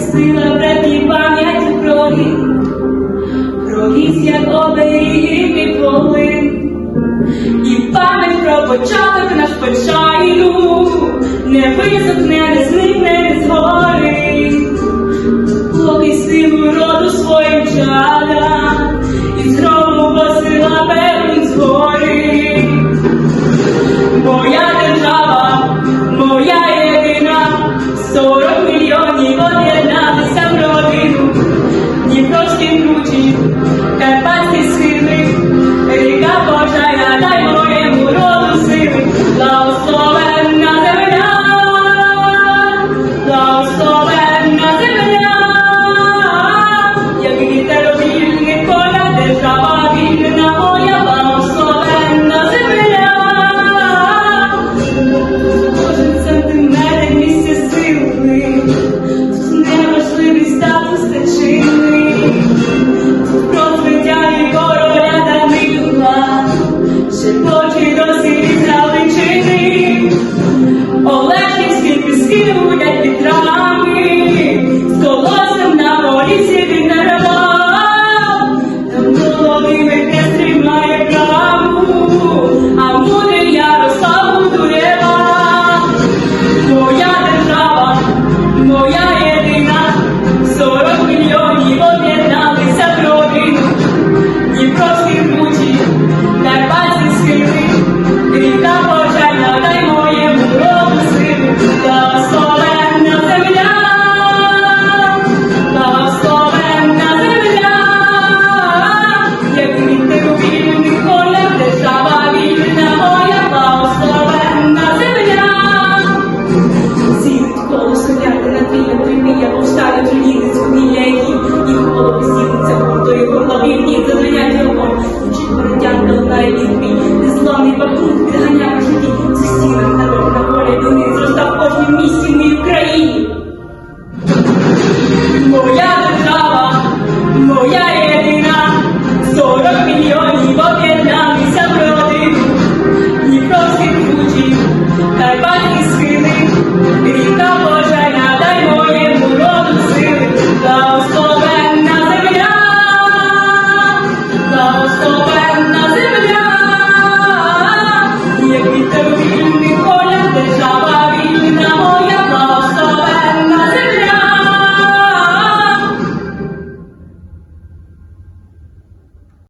сила братні пам'ять рік, про як оберіги і поли, і пам'ять про початок наш почаю, не висохне, не зникне, не згорить, поки силу роду своїм чада, і знову посила певний згори. Кожен сантиметр місця сили, тут неважливий статус та чини, тут про життя і короля Данила, шепочуть досі Схили, віта Божа, надай моєму роду сили, та